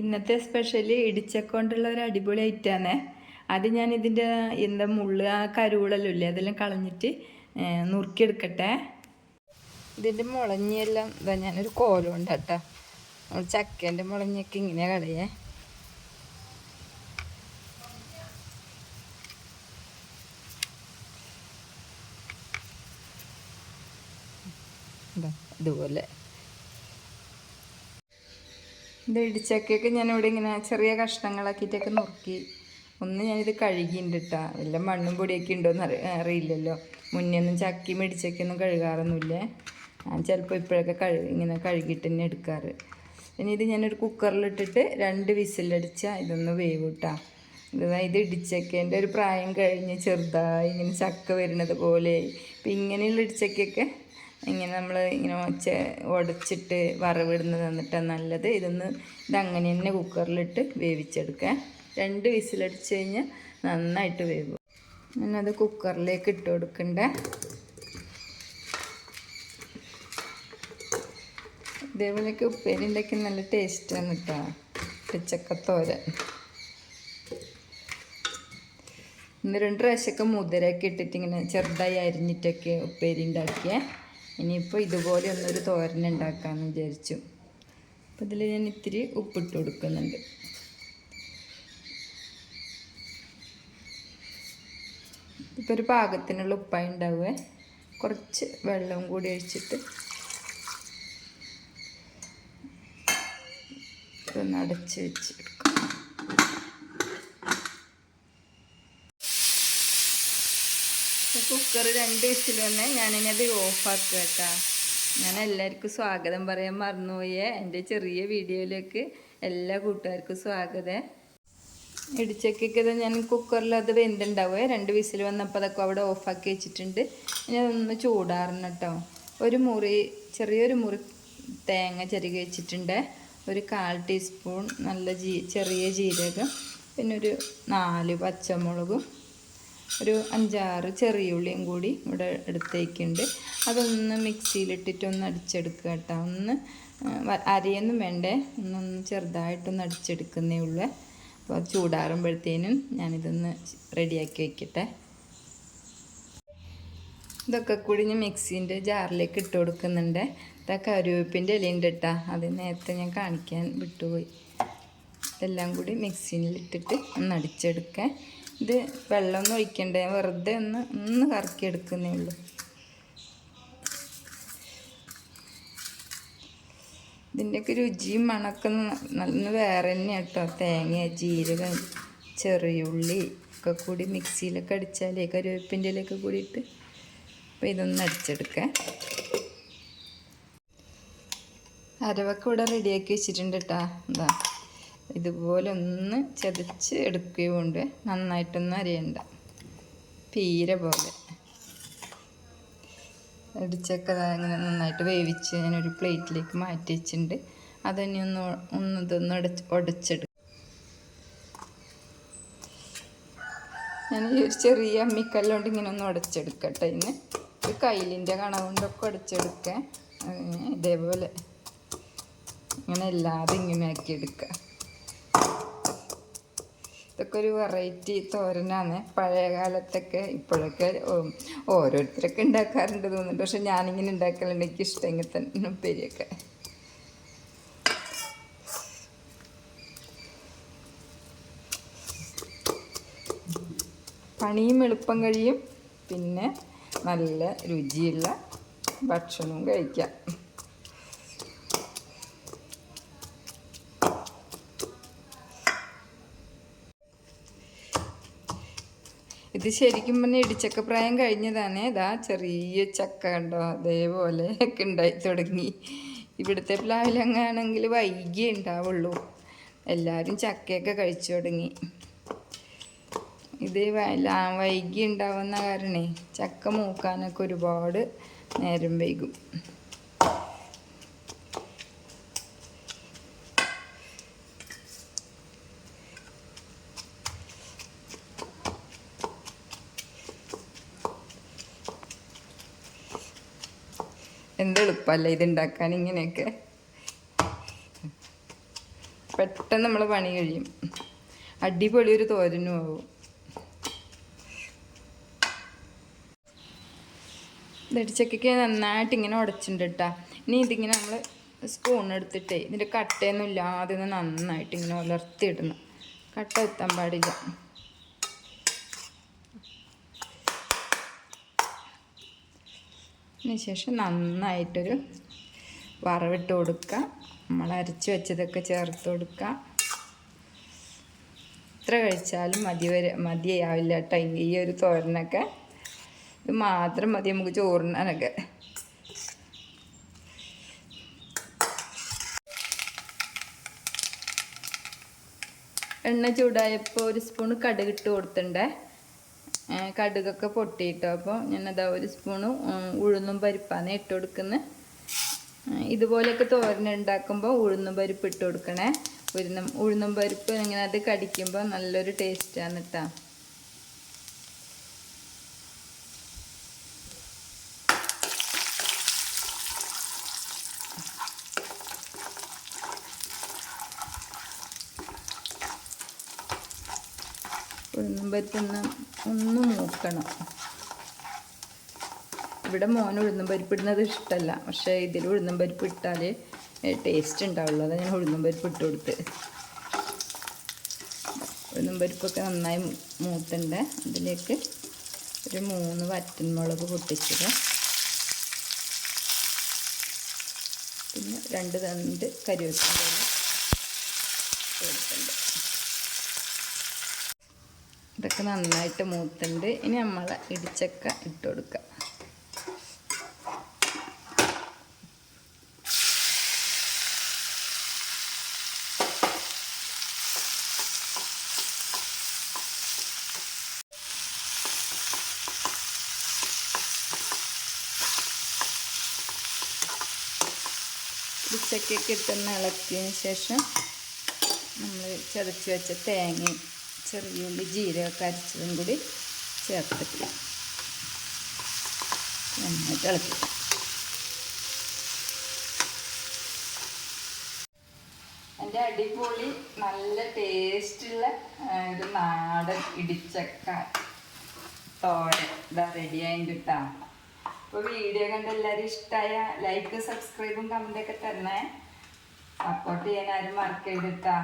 ഇന്നത്തെ സ്പെഷ്യൽ ഇടിച്ചക്കൊണ്ടുള്ള ഒരു അടിപൊളി ഐറ്റാണേ അത് ഞാൻ ഇതിന്റെ എന്താ മുള്ള ആ കരുവളെല്ലാം ഇല്ലേ അതെല്ലാം കളഞ്ഞിട്ട് നുറുക്കിയെടുക്കട്ടെ. ഇതിന്റെ മുളഞ്ഞെല്ലാം ഇതാ ഞാനൊരു കോലം ഉണ്ട് കേട്ടോ. നമ്മൾ ചക്കേന്റെ മുളഞ്ഞൊക്കെ ഇങ്ങനെ കളയേ. ഇതാ ഇതുപോലെ. ഇത് ഇടിച്ചക്കയൊക്കെ ഞാനിവിടെ ഇങ്ങനെ ചെറിയ കഷ്ണങ്ങളാക്കിയിട്ടൊക്കെ നുറുക്കി. ഒന്ന് ഞാനിത് കഴുകിയിട്ടുണ്ട് കേട്ടോ എല്ലാം മണ്ണും പൊടിയൊക്കെ ഉണ്ടോയെന്ന് അറി അറിയില്ലല്ലോ. മുന്നേ ഒന്നും ചക്കയും ഇടിച്ചക്കയൊന്നും കഴുകാറൊന്നുമില്ലേ? ഞാൻ ചിലപ്പോൾ ഇപ്പോഴൊക്കെ കഴു ഇങ്ങനെ കഴുകിയിട്ട് തന്നെ എടുക്കാറ്. ഇനി ഇത് ഞാനൊരു കുക്കറിലിട്ടിട്ട് രണ്ട് വിസിലടിച്ചാൽ ഇതൊന്ന് വേവിട്ടാ. ഇത് ഇത് ഇടിച്ചക്കേന്റെ ഒരു പ്രായം കഴിഞ്ഞ് ചെറുതായി ഇങ്ങനെ ചക്ക വരുന്നത് പോലെ. ഇപ്പം ഇങ്ങനെയുള്ള ഇടിച്ചക്കയൊക്കെ ഇങ്ങനെ നമ്മൾ ഇങ്ങനെ ചെ ഉടച്ചിട്ട് വറവിടുന്നത് തന്നിട്ടാണ് നല്ലത്. ഇതൊന്ന് ഇതങ്ങനെ തന്നെ കുക്കറിലിട്ട് വേവിച്ചെടുക്കുക. രണ്ട് വിസിലടിച്ച് കഴിഞ്ഞാൽ നന്നായിട്ട് വേവും. അത് കുക്കറിലേക്ക് ഇട്ട് കൊടുക്കണ്ട. ഇതേപോലെയൊക്കെ ഉപ്പേരി ഉണ്ടാക്കി നല്ല ടേസ്റ്റാണ് കേട്ടോ പച്ചക്കത്തോരൻ ഇന്ന് രണ്ട് പ്രാവശ്യമൊക്കെ മുതിരൊക്കെ ഇട്ടിട്ട് ഇങ്ങനെ ചെറുതായി അരിഞ്ഞിട്ടൊക്കെ ഉപ്പേരി ഉണ്ടാക്കിയേ. ഇനിയിപ്പോൾ ഇതുപോലെ ഒന്നൊരു തോരൻ ഉണ്ടാക്കാമെന്ന് വിചാരിച്ചു. അപ്പോൾ ഇതിൽ ഞാൻ ഇത്തിരി ഉപ്പിട്ട് കൊടുക്കുന്നുണ്ട്. ഇപ്പോൾ ഒരു പാകത്തിനുള്ള ഉപ്പായി ഉണ്ടാവുക കുറച്ച് വെള്ളം കൂടി ഒഴിച്ചിട്ട് ഇതൊന്ന് അടച്ച് വെച്ച് കുക്കർ രണ്ട് വിസിൽ വന്ന് ഞാനിനി അത് ഓഫാക്കുക കേട്ടാ. ഞാൻ എല്ലാവർക്കും സ്വാഗതം പറയാൻ മറന്നുപോയേ. എന്റെ ചെറിയ വീഡിയോയിലേക്ക് എല്ലാ കൂട്ടുകാർക്കും സ്വാഗതം. ഇടിച്ചക്കൊക്കെ ഇത് ഞാൻ കുക്കറിൽ അത് വെന്തുണ്ടാവുക രണ്ട് വിസിൽ വന്നപ്പോൾ അതൊക്കെ അവിടെ ഓഫാക്കി വെച്ചിട്ടുണ്ട്. ഇനി ഒന്ന് ചൂടാറണം കേട്ടോ. ഒരു മുറി ചെറിയൊരു മുറി തേങ്ങ ചെറുകി വെച്ചിട്ടുണ്ട്. ഒരു കാൽ ടീസ്പൂൺ നല്ല ജീ ചെറിയ ജീരകം. പിന്നെ ഒരു നാല് പച്ചമുളകും. ഒരു അഞ്ചാറ് ചെറിയ ഉള്ളിയും കൂടി ഇവിടെ എടുത്തേക്കുണ്ട്. അതൊന്ന് മിക്സിയിലിട്ടിട്ട് ഒന്ന് അടിച്ചെടുക്കുക കേട്ടോ. ഒന്ന് അരിയൊന്നും വേണ്ടേ. ഒന്നൊന്ന് ചെറുതായിട്ടൊന്ന് അടിച്ചെടുക്കുന്നേ ഉള്ളൂ. അപ്പോൾ ചൂടാറുമ്പോഴത്തേനും ഞാനിതൊന്ന് റെഡിയാക്കി വയ്ക്കട്ടെ ഇതൊക്കെ കൂടി ഞാൻ മിക്സീന്റെ ജാറിലേക്ക് ഇട്ട് കൊടുക്കുന്നുണ്ട്. ഇതൊക്കെ കരുവേപ്പിന്റെ ഇലയുണ്ട് കേട്ടോ. അത് നേരത്തെ ഞാൻ കാണിക്കാൻ വിട്ടുപോയി. ഇതെല്ലാം കൂടി മിക്സിയിൽ ഇട്ടിട്ട് ഒന്ന് അടിച്ചെടുക്കാൻ ഇത് വെള്ളമൊന്നും ഒഴിക്കണ്ടേ? വെറുതെ ഒന്ന് ഒന്ന് കറക്കി എടുക്കുന്നേ ഉള്ളൂ. ഇതിന്റെയൊക്കെ രുചിയും മണമൊക്കെ നല്ല വേറെ തന്നെയാണ് കേട്ടോ. തേങ്ങ ജീരകം ചെറിയുള്ളി ഒക്കെ കൂടി മിക്സിയിലൊക്കെ അടിച്ചാലേ കരുവേപ്പിന്റെ ഇലയൊക്കെ കൂടിയിട്ട് അപ്പോൾ ഇതൊന്ന് അടിച്ചെടുക്കാം. അരവൊക്കെ ഇവിടെ റെഡിയാക്കി വെച്ചിട്ടുണ്ട് കേട്ടോ. എന്താ ഇതുപോലെ ഒന്ന് ചതച്ച് എടുക്കുകയുണ്ട്. നന്നായിട്ടൊന്നും അരിയണ്ട. പീര പോലെ. ഇടിച്ചൊക്കെ അതങ്ങനെ നന്നായിട്ട് വേവിച്ച് ഞാനൊരു പ്ലേറ്റിലേക്ക് മാറ്റി വെച്ചിട്ടുണ്ട്. അതന്നെ ഒന്ന് ഒന്ന് ഇതൊന്ന് ഉടച്ച് ഉടച്ചെടുക്കും ഞാൻ ഈ ഒരു ചെറിയ അമ്മിക്കല്ലുകൊണ്ട് ഇങ്ങനെ ഒന്ന് ഉടച്ചെടുക്കട്ടെ ഇന്ന്. ഒരു കയ്യിലിന്റെ കണ കൊണ്ടൊക്കെ ഉടച്ചെടുക്കുക ഇതേപോലെ ഇങ്ങനെ എല്ലാതും ഇങ്ങനെ ആക്കി എടുക്കുക ഇതൊക്കെ ഒരു വെറൈറ്റി തോരനാണ്. പഴയ കാലത്തൊക്കെ ഇപ്പോഴൊക്കെ ഓരോരുത്തരൊക്കെ ഉണ്ടാക്കാറുണ്ട് തോന്നുന്നുണ്ട്. പക്ഷെ ഞാനിങ്ങനെ ഉണ്ടാക്കലുണ്ട് എനിക്ക് ഇഷ്ടമെങ്കിൽ തന്നെ ഉപ്പേരിയൊക്കെ. പണിയും എളുപ്പം കഴിയും. പിന്നെ നല്ല രുചിയുള്ള ഭക്ഷണവും കഴിക്കാം. ഇത് ശരിക്കും പറഞ്ഞാൽ ഇടിച്ചക്ക പ്രായം കഴിഞ്ഞതാണ്. ഇതാ ചെറിയ ചക്ക കണ്ടോ? അതേപോലെ ഒക്കെ ഉണ്ടായി തുടങ്ങി. ഇവിടുത്തെ പ്ലാവിലങ്ങാണെങ്കിൽ വൈകിയേ ഉണ്ടാവുള്ളൂ. എല്ലാവരും ചക്കയൊക്കെ കഴിച്ചു തുടങ്ങി. ഇത് വൈകി ഉണ്ടാവുന്ന കാരണേ ചക്ക മൂക്കാനൊക്കെ ഒരുപാട് നേരം വൈകും. എന്ത് എളുപ്പമല്ലേ ഇത് ഉണ്ടാക്കാൻ ഇങ്ങനെയൊക്കെ. പെട്ടെന്ന് നമ്മൾ പണി കഴിയും. അടിപൊളി ഒരു തോരനും ആവും. ദടിച്ചക്കൊക്കെ നന്നായിട്ട് ഇങ്ങനെ ഉടച്ചിട്ടുണ്ട് കേട്ടോ ഇനി ഇതിങ്ങനെ നമ്മൾ സ്പൂൺ എടുത്തിട്ടേ ഇതിന്റെ കട്ടയൊന്നും ഇല്ലാതെ നന്നായിട്ട് ഇങ്ങനെ ഉലർത്തിയിടണം. കട്ട എത്താൻ പാടില്ല. അതിന് ശേഷം നന്നായിട്ടൊരു വറവിട്ട് കൊടുക്കുക. നമ്മൾ അരച്ച് വെച്ചതൊക്കെ ചേർത്ത് കൊടുക്കുക. എത്ര കഴിച്ചാലും മതി വരെ മതിയാവില്ല കേട്ടോ ഈ ഒരു തോരനൊക്കെ. ഇത് മാത്രം മതി നമുക്ക് ചോറിനൊക്കെ. എണ്ണ ചൂടായപ്പോൾ ഒരു സ്പൂൺ കടുകിട്ട് കൊടുത്തിട്ടുണ്ടേ. കടുകൊക്കെ പൊട്ടിയിട്ടോ. അപ്പോൾ ഞാനതാ ഒരു സ്പൂണ് ഉഴുന്നും പരിപ്പാണ് ഇട്ട് കൊടുക്കുന്നത് ഇതുപോലെയൊക്കെ തോരൻ ഉണ്ടാക്കുമ്പോൾ ഉഴുന്നും പരിപ്പ് ഇട്ട് കൊടുക്കണേ. ഉഴുന്നും പരിപ്പ് ഇങ്ങനെ അത് കടിക്കുമ്പോൾ നല്ലൊരു ടേസ്റ്റാണ് കേട്ടോ ഉഴുന്നും പരിപ്പ് ഒന്ന് മൂക്കണം. ഇവിടെ മോന് ഉഴുന്നും പരിപ്പ് ഇടുന്നത് ഇഷ്ടമല്ല പക്ഷേ ഇതിൽ ഉഴുന്നും പരിപ്പ് ഇട്ടാൽ ടേസ്റ്റ് ഉണ്ടാവുള്ളൂ. അതാണ് ഞാൻ ഉഴുന്നും പരിപ്പ് ഇട്ട് കൊടുത്ത്. ഉഴുന്നും പരിപ്പൊക്കെ നന്നായി മൂത്തണ്ട. അതിലേക്ക് ഒരു മൂന്ന് വറ്റൻമുളക് പൊട്ടിച്ചത് പിന്നെ രണ്ട് തണ്ട് കരിവേപ്പിന്റെ കൊടുത്തിട്ടുണ്ട് ഇതൊക്കെ നന്നായിട്ട് മൂത്തുണ്ട്. ഇനി നമ്മൾ ഇടിച്ചക്ക ഇട്ട് കൊടുക്കുക ഇടിച്ചക്കൊക്കെ ഇട്ടെന്ന് ഇളക്കിയതിന് ശേഷം നമ്മൾ ചതച്ച് വെച്ച തേങ്ങയും ചെറിയ ഉള്ളി ജീരകമൊക്കെ അരച്ചതും കൂടി ചേർത്തിട്ട് നന്നായിട്ട് ഇളക്കി. എന്റെ അടിപൊളി നല്ല ടേസ്റ്റുള്ള ഒരു നാടൻ ഇടിച്ചക്ക തോരൻ. ഇതാ റെഡി ആയി കിട്ടാം അപ്പോൾ വീഡിയോ കണ്ട് എല്ലാവരും ഇഷ്ടമായ ലൈക്ക് സബ്സ്ക്രൈബും കമന്റൊക്കെ തരണേ. സപ്പോർട്ട് ചെയ്യാൻ ആരും മറക്കരുതിട്ടാ